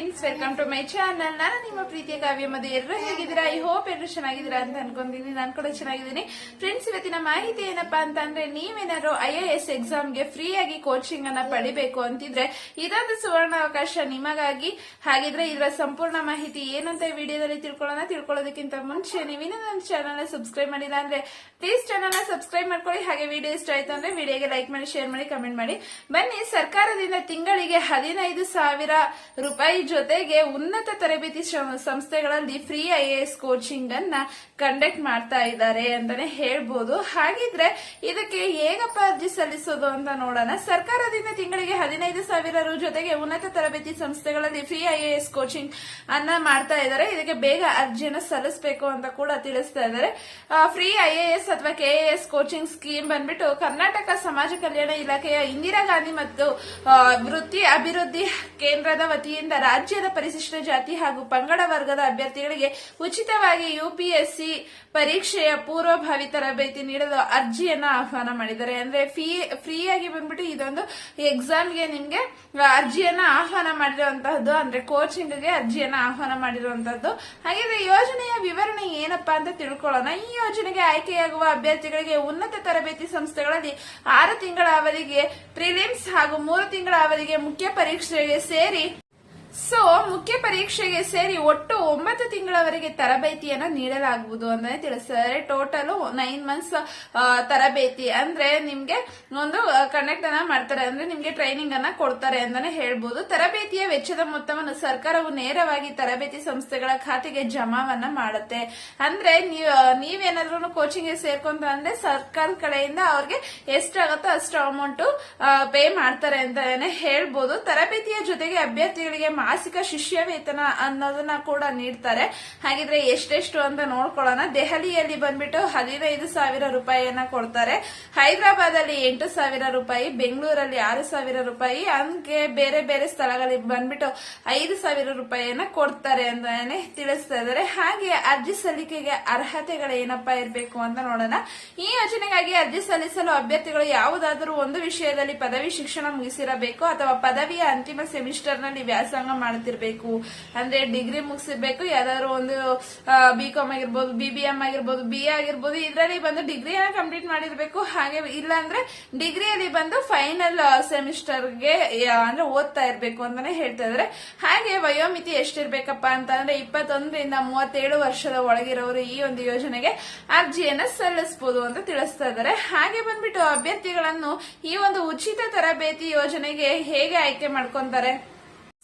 Friends welcome to my channel ನಾನು ನಿಮ್ಮ ಪ್ರೀತಿಯ ಕಾವ್ಯ ಮಧು. ಎಲ್ಲರೂ ಹೇಗಿದ್ದೀರಾ? ಐ ಹೋಪ್ ಎಲ್ಲರೂ ಚೆನ್ನಾಗಿದ್ದೀರಾ ಅಂತ ಅನ್ಕೊಂಡಿದ್ದೀನಿ ನಾನು ಕೂಡ ಚೆನ್ನಾಗಿದ್ದೀನಿ. ಫ್ರೆಂಡ್ಸ್ ಇವತ್ತಿನ ಮಾಹಿತಿ ಏನಪ್ಪಾ ಅಂತ ಅಂದ್ರೆ ನೀವೇನಾದ್ರು ಐ ಎ ಎಸ್ ಎಕ್ಸಾಮ್ಗೆ ಫ್ರೀ ಆಗಿ ಕೋಚಿಂಗ್ ಅನ್ನ ಪಡಿಬೇಕು ಅಂತಿದ್ರೆ, ಇದಾದ ಸುವರ್ಣ ಅವಕಾಶ ನಿಮಗಾಗಿ. ಹಾಗಿದ್ರೆ ಇದರ ಸಂಪೂರ್ಣ ಮಾಹಿತಿ ಏನಂತ ಈ ವಿಡಿಯೋದಲ್ಲಿ ತಿಳ್ಕೊಳ್ಳೋಣ. ತಿಳ್ಕೊಳ್ಳೋದಕ್ಕಿಂತ ಮುಂಚೆ ನೀವಿನ ನನ್ನ ಚಾನಲ್ ಸಬ್ಸ್ಕ್ರೈಬ್ ಮಾಡಿಲ್ಲ ಅಂದ್ರೆ ಪ್ಲೀಸ್ ಚಾನಲ್ ಸಬ್ಸ್ಕ್ರೈಬ್ ಮಾಡ್ಕೊಳ್ಳಿ. ಹಾಗೆ ವಿಡಿಯೋ ಇಷ್ಟ ಆಯ್ತು ಅಂದ್ರೆ ವಿಡಿಯೋಗೆ ಲೈಕ್ ಮಾಡಿ ಶೇರ್ ಮಾಡಿ ಕಮೆಂಟ್ ಮಾಡಿ. ಬನ್ನಿ, ಸರ್ಕಾರದಿಂದ ತಿಂಗಳಿಗೆ ಹದಿನೈದು ಸಾವಿರ ರೂಪಾಯಿ ಜೊತೆಗೆ ಉನ್ನತ ತರಬೇತಿ ಸಂಸ್ಥೆಗಳಲ್ಲಿ free I A S coaching ಅನ್ನ ಕಂಡಕ್ಟ್ ಮಾಡ್ತಾ ಇದ್ದಾರೆ ಅಂತಾನೆ ಹೇಳ್ಬೋದು. ಹಾಗಿದ್ರೆ ಇದಕ್ಕೆ ಹೇಗಪ್ಪ ಅರ್ಜಿ ಸಲ್ಲಿಸೋದು ಅಂತ ನೋಡೋಣ. ಸರ್ಕಾರದಿಂದ ತಿಂಗಳಿಗೆ ಹದಿನೈದು ಸಾವಿರ ರು ಜೊತೆಗೆ ಉನ್ನತ ತರಬೇತಿ ಸಂಸ್ಥೆಗಳಲ್ಲಿ free I A S coaching ಅನ್ನ ಮಾಡ್ತಾ ಇದ್ದಾರೆ. ಇದಕ್ಕೆ ಬೇಗ ಅರ್ಜಿಯನ್ನು ಸಲ್ಲಿಸಬೇಕು ಅಂತ ಕೂಡ ತಿಳಿಸ್ತಾ ಇದ್ದಾರೆ. ಫ್ರೀ ಐ ಎ ಎಸ್ ಅಥವಾ K A S coaching scheme ಬಂದ್ಬಿಟ್ಟು ಕರ್ನಾಟಕ ಸಮಾಜ ಕಲ್ಯಾಣ ಇಲಾಖೆಯ ಇಂದಿರಾ ಗಾಂಧಿ ಮತ್ತು ವೃತ್ತಿ ಅಭಿವೃದ್ಧಿ ಕೇಂದ್ರದ ವತಿಯಿಂದ ರಾಜ್ಯದ ಪರಿಶಿಷ್ಟ ಜಾತಿ ಹಾಗೂ ಪಂಗಡ ವರ್ಗದ ಅಭ್ಯರ್ಥಿಗಳಿಗೆ ಉಚಿತವಾಗಿ ಯುಪಿಎಸ್ಸಿ ಪರೀಕ್ಷೆಯ ಪೂರ್ವಭಾವಿ ತರಬೇತಿ ನೀಡಲು ಅರ್ಜಿಯನ್ನ ಆಹ್ವಾನ ಮಾಡಿದ್ದಾರೆ. ಅಂದ್ರೆ ಫೀ ಫ್ರೀಯಾಗಿ ಬಂದ್ಬಿಟ್ಟು ಇದೊಂದು ಎಕ್ಸಾಮ್ಗೆ ನಿಮ್ಗೆ ಅರ್ಜಿಯನ್ನ ಆಹ್ವಾನ ಮಾಡಿರುವಂತಹದ್ದು, ಅಂದ್ರೆ ಕೋಚಿಂಗ್ಗೆ ಅರ್ಜಿಯನ್ನ ಆಹ್ವಾನ ಮಾಡಿರುವಂತಹದ್ದು. ಹಾಗಿದ್ರೆ ಯೋಜನೆಯ ವಿವರಣೆ ಏನಪ್ಪಾ ಅಂತ ತಿಳ್ಕೊಳ್ಳೋಣ. ಈ ಯೋಜನೆಗೆ ಆಯ್ಕೆಯಾಗುವ ಅಭ್ಯರ್ಥಿಗಳಿಗೆ ಉನ್ನತ ತರಬೇತಿ ಸಂಸ್ಥೆಗಳಲ್ಲಿ ಆರು ತಿಂಗಳ ಅವಧಿಗೆ, ಪ್ರಿಲಿಮ್ಸ್ ಹಾಗೂ ಮೂರು ತಿಂಗಳ ಅವಧಿಗೆ ಮುಖ್ಯ ಪರೀಕ್ಷೆಗೆ ಸೇರಿ ಸೊ ಮುಖ್ಯ ಪರೀಕ್ಷೆಗೆ ಸೇರಿ ಒಟ್ಟು ಒಂಬತ್ತು ತಿಂಗಳವರೆಗೆ ತರಬೇತಿಯನ್ನ ನೀಡಲಾಗುವುದು ಅಂತಾನೆ ತಿಳಿಸಿದ್ದಾರೆ ಟೋಟಲ್ ನೈನ್ ಮಂತ್ಸ್ ತರಬೇತಿ. ಅಂದ್ರೆ ನಿಮ್ಗೆ ಒಂದು ಕಂಡಕ್ಟ್ ಅನ್ನ ಮಾಡ್ತಾರೆ. ಅಂದ್ರೆ ನಿಮ್ಗೆ ಟ್ರೈನಿಂಗ್ ಅನ್ನ ಕೊಡ್ತಾರೆ ಅಂತಾನೆ ಹೇಳ್ಬೋದು. ತರಬೇತಿಯ ವೆಚ್ಚದ ಮೊತ್ತವನ್ನು ಸರ್ಕಾರವು ನೇರವಾಗಿ ತರಬೇತಿ ಸಂಸ್ಥೆಗಳ ಖಾತೆಗೆ ಜಮಾವನ್ನ ಮಾಡುತ್ತೆ. ಅಂದ್ರೆ ನೀವ್ ನೀವೇನಾದ್ರೂ ಕೋಚಿಂಗ್ ಸೇರ್ಕೊಂತ ಅಂದ್ರೆ ಸರ್ಕಾರ ಕಡೆಯಿಂದ ಅವ್ರಿಗೆ ಎಷ್ಟಾಗುತ್ತೋ ಅಷ್ಟು ಅಮೌಂಟ್ ಪೇ ಮಾಡ್ತಾರೆ ಅಂತಾನೆ ಹೇಳ್ಬೋದು. ತರಬೇತಿಯ ಜೊತೆಗೆ ಅಭ್ಯರ್ಥಿಗಳಿಗೆ ಮಾಸಿಕ ಶಿಷ್ಯ ವೇತನ ಅನ್ನೋದನ್ನ ಕೂಡ ನೀಡ್ತಾರೆ. ಹಾಗಿದ್ರೆ ಎಷ್ಟೆಷ್ಟು ಅಂತ ನೋಡ್ಕೊಳ್ಳೋಣ. ದೆಹಲಿಯಲ್ಲಿ ಬಂದ್ಬಿಟ್ಟು ಹದಿನೈದು ಸಾವಿರ ರೂಪಾಯಿಯನ್ನ ಕೊಡ್ತಾರೆ. ಹೈದರಾಬಾದ್ ಅಲ್ಲಿ ಎಂಟು ಸಾವಿರ ರೂಪಾಯಿ, ಬೆಂಗಳೂರಲ್ಲಿ ಆರು ಸಾವಿರ ರೂಪಾಯಿ, ಹಂಗೆ ಬೇರೆ ಬೇರೆ ಸ್ಥಳಗಳಿಗೆ ಬಂದ್ಬಿಟ್ಟು ಐದು ಸಾವಿರ ರೂಪಾಯಿಯನ್ನ ಕೊಡ್ತಾರೆ ಅಂತಾನೆ ತಿಳಿಸ್ತಾ ಇದ್ದಾರೆ. ಹಾಗೆ ಅರ್ಜಿ ಸಲ್ಲಿಕೆಗೆ ಅರ್ಹತೆಗಳು ಏನಪ್ಪಾ ಇರಬೇಕು ಅಂತ ನೋಡೋಣ. ಈ ಯೋಜನೆಗಾಗಿ ಅರ್ಜಿ ಸಲ್ಲಿಸಲು ಅಭ್ಯರ್ಥಿಗಳು ಯಾವುದಾದರೂ ಒಂದು ವಿಷಯದಲ್ಲಿ ಪದವಿ ಶಿಕ್ಷಣ ಮುಗಿಸಿರಬೇಕು ಅಥವಾ ಪದವಿಯ ಅಂತಿಮ ಸೆಮಿಸ್ಟರ್ನಲ್ಲಿ ವ್ಯಾಸಂಗ ಮಾಡ್ತಿರ್ಬೇಕು. ಅಂದ್ರೆ ಡಿಗ್ರಿ ಮುಗಿಸಿರ್ಬೇಕು, ಯಾವ್ದಾದ್ರು ಒಂದು ಬಿ ಕಾಮ್ ಆಗಿರ್ಬೋದು ಬಿ ಬಿ ಎಂ ಆಗಿರ್ಬೋದು ಬಿ ಎ ಆಗಿರ್ಬೋದು, ಇದರಲ್ಲಿ ಬಂದು ಡಿಗ್ರಿಯನ್ನ ಕಂಪ್ಲೀಟ್ ಮಾಡಿರ್ಬೇಕು. ಹಾಗೆ ಇಲ್ಲ ಅಂದ್ರೆ ಡಿಗ್ರಿಯಲ್ಲಿ ಬಂದು ಫೈನಲ್ ಸೆಮಿಸ್ಟರ್ಗೆ ಅಂದ್ರೆ ಓದ್ತಾ ಇರ್ಬೇಕು ಅಂತಾನೆ ಹೇಳ್ತಾ ಇದಾರೆ. ಹಾಗೆ ವಯೋಮಿತಿ ಎಷ್ಟಿರ್ಬೇಕಪ್ಪ ಅಂತ ಅಂದ್ರೆ ಇಪ್ಪತ್ತೊಂದರಿಂದ ಮೂವತ್ತೇಳು ವರ್ಷದ ಒಳಗಿರೋರು ಈ ಒಂದು ಯೋಜನೆಗೆ ಅರ್ಜಿಯನ್ನು ಸಲ್ಲಿಸಬಹುದು ಅಂತ ತಿಳಿಸ್ತಾ ಇದ್ದಾರೆ ಹಾಗೆ ಬಂದ್ಬಿಟ್ಟು ಅಭ್ಯರ್ಥಿಗಳನ್ನು ಈ ಒಂದು ಉಚಿತ ತರಬೇತಿ ಯೋಜನೆಗೆ ಹೇಗೆ ಆಯ್ಕೆ ಮಾಡ್ಕೊಂತಾರೆ?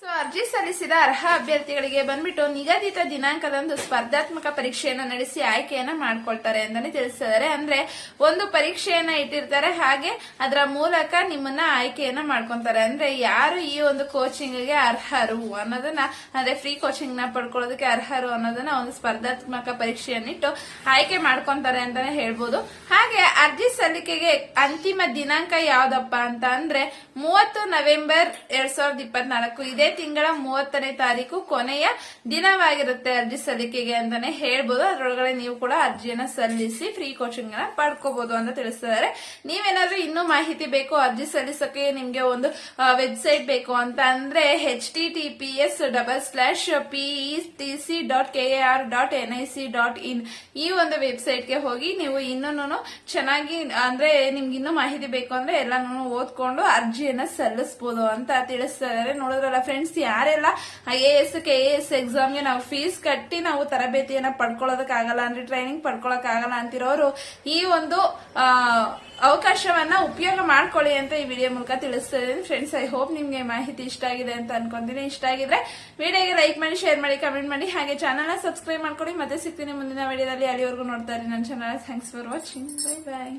ಸೊ ಅರ್ಜಿ ಸಲ್ಲಿಸಿದ ಅರ್ಹ ಅಭ್ಯರ್ಥಿಗಳಿಗೆ ಬಂದ್ಬಿಟ್ಟು ನಿಗದಿತ ದಿನಾಂಕದಂದು ಸ್ಪರ್ಧಾತ್ಮಕ ಪರೀಕ್ಷೆಯನ್ನು ನಡೆಸಿ ಆಯ್ಕೆಯನ್ನ ಮಾಡ್ಕೊಳ್ತಾರೆ ಅಂತಾನೆ ತಿಳಿಸಿದ್ದಾರೆ. ಅಂದ್ರೆ ಒಂದು ಪರೀಕ್ಷೆಯನ್ನ ಇಟ್ಟಿರ್ತಾರೆ, ಹಾಗೆ ಅದರ ಮೂಲಕ ನಿಮ್ಮನ್ನ ಆಯ್ಕೆಯನ್ನ ಮಾಡ್ಕೊಂತಾರೆ. ಅಂದ್ರೆ ಯಾರು ಈ ಒಂದು ಕೋಚಿಂಗ್ಗೆ ಅರ್ಹರು ಅನ್ನೋದನ್ನ, ಅಂದ್ರೆ ಫ್ರೀ ಕೋಚಿಂಗ್ನ ಪಡ್ಕೊಳ್ಳೋದಕ್ಕೆ ಅರ್ಹರು ಅನ್ನೋದನ್ನ ಒಂದು ಸ್ಪರ್ಧಾತ್ಮಕ ಪರೀಕ್ಷೆಯನ್ನಿಟ್ಟು ಆಯ್ಕೆ ಮಾಡ್ಕೊಂತಾರೆ ಅಂತಾನೆ ಹೇಳ್ಬೋದು. ಹಾಗೆ ಅರ್ಜಿ ಸಲ್ಲಿಕೆಗೆ ಅಂತಿಮ ದಿನಾಂಕ ಯಾವ್ದಪ್ಪ ಅಂತ ಅಂದ್ರೆ ಮೂವತ್ತು ನವೆಂಬರ್ ಎರಡ್ ಸಾವಿರದ ಇಪ್ಪತ್ನಾಲ್ಕು. ಇದೇ ತಿಂಗಳ ಮೂವತ್ತನೇ ತಾರೀಕು ಕೊನೆಯ ದಿನವಾಗಿರುತ್ತೆ ಅರ್ಜಿ ಸಲ್ಲಿಕೆಗೆ ಅಂತಾನೆ ಹೇಳ್ಬೋದು. ಅದರೊಳಗಡೆ ನೀವು ಕೂಡ ಅರ್ಜಿಯನ್ನ ಸಲ್ಲಿಸಿ ಫ್ರೀ ಕೋಚಿಂಗ್ನ ಪಡ್ಕೋಬಹುದು ಅಂತ ತಿಳಿಸಿದ್ದಾರೆ ನೀವೇನಾದ್ರೂ ಇನ್ನೂ ಮಾಹಿತಿ ಬೇಕು, ಅರ್ಜಿ ಸಲ್ಲಿಸಕ್ಕೆ ನಿಮ್ಗೆ ಒಂದು ವೆಬ್ಸೈಟ್ ಬೇಕು ಅಂತ ಅಂದ್ರೆ H T T P S double slash P E T C dot K R dot N I C dot in ಈ ಒಂದು ವೆಬ್ಸೈಟ್ಗೆ ಹೋಗಿ ನೀವು ಇನ್ನೂ ಚೆನ್ನಾಗಿ, ಅಂದ್ರೆ ನಿಮ್ಗೆ ಇನ್ನೂ ಮಾಹಿತಿ ಬೇಕು ಅಂದ್ರೆ ಎಲ್ಲಾನು ಓದ್ಕೊಂಡು ಅರ್ಜಿಯನ್ನ ಸಲ್ಲಿಸಬಹುದು ಅಂತ ತಿಳಿಸ್ತಾ ಇದಾರೆ ನೋಡಿದ್ರಲ್ಲ ಯಾರೆಲ್ಲ I A S K A S ಎಕ್ಸಾಮ್ಗೆ ನಾವು ಫೀಸ್ ಕಟ್ಟಿ ನಾವು ತರಬೇತಿಯನ್ನ ಪಡ್ಕೊಳ್ಳೋದಕ್ಕಾಗಲ್ಲ ಅಂದ್ರೆ ಟ್ರೈನಿಂಗ್ ಪಡ್ಕೊಳ್ಳೋಕ್ಕಾಗಲ್ಲ ಅಂತಿರೋರು ಈ ಒಂದು ಅವಕಾಶವನ್ನ ಉಪಯೋಗ ಮಾಡ್ಕೊಳ್ಳಿ ಅಂತ ಈ ವಿಡಿಯೋ ಮೂಲಕ ತಿಳಿಸ್ತಾ ಫ್ರೆಂಡ್ಸ್ ಐ ಹೋಪ್ ನಿಮ್ಗೆ ಮಾಹಿತಿ ಇಷ್ಟ ಆಗಿದೆ ಅಂತ ಅನ್ಕೊಂತೀನಿ. ಇಷ್ಟ ಆಗಿದ್ರೆ ವಿಡಿಯೋಗೆ ಲೈಕ್ ಮಾಡಿ ಶೇರ್ ಮಾಡಿ ಕಮೆಂಟ್ ಮಾಡಿ. ಹಾಗೆ ಚಾನಲ್ ಸಬ್ಸ್ಕ್ರೈಬ್ ಮಾಡ್ಕೊಳ್ಳಿ. ಮತ್ತೆ ಸಿಗ್ತೀನಿ ಮುಂದಿನ ವಿಡಿಯೋದಲ್ಲಿ ಅಲ್ಲಿವರೆಗೂ ನೋಡ್ತಾರೆ ನನ್ನ channel thanks for watching bye bye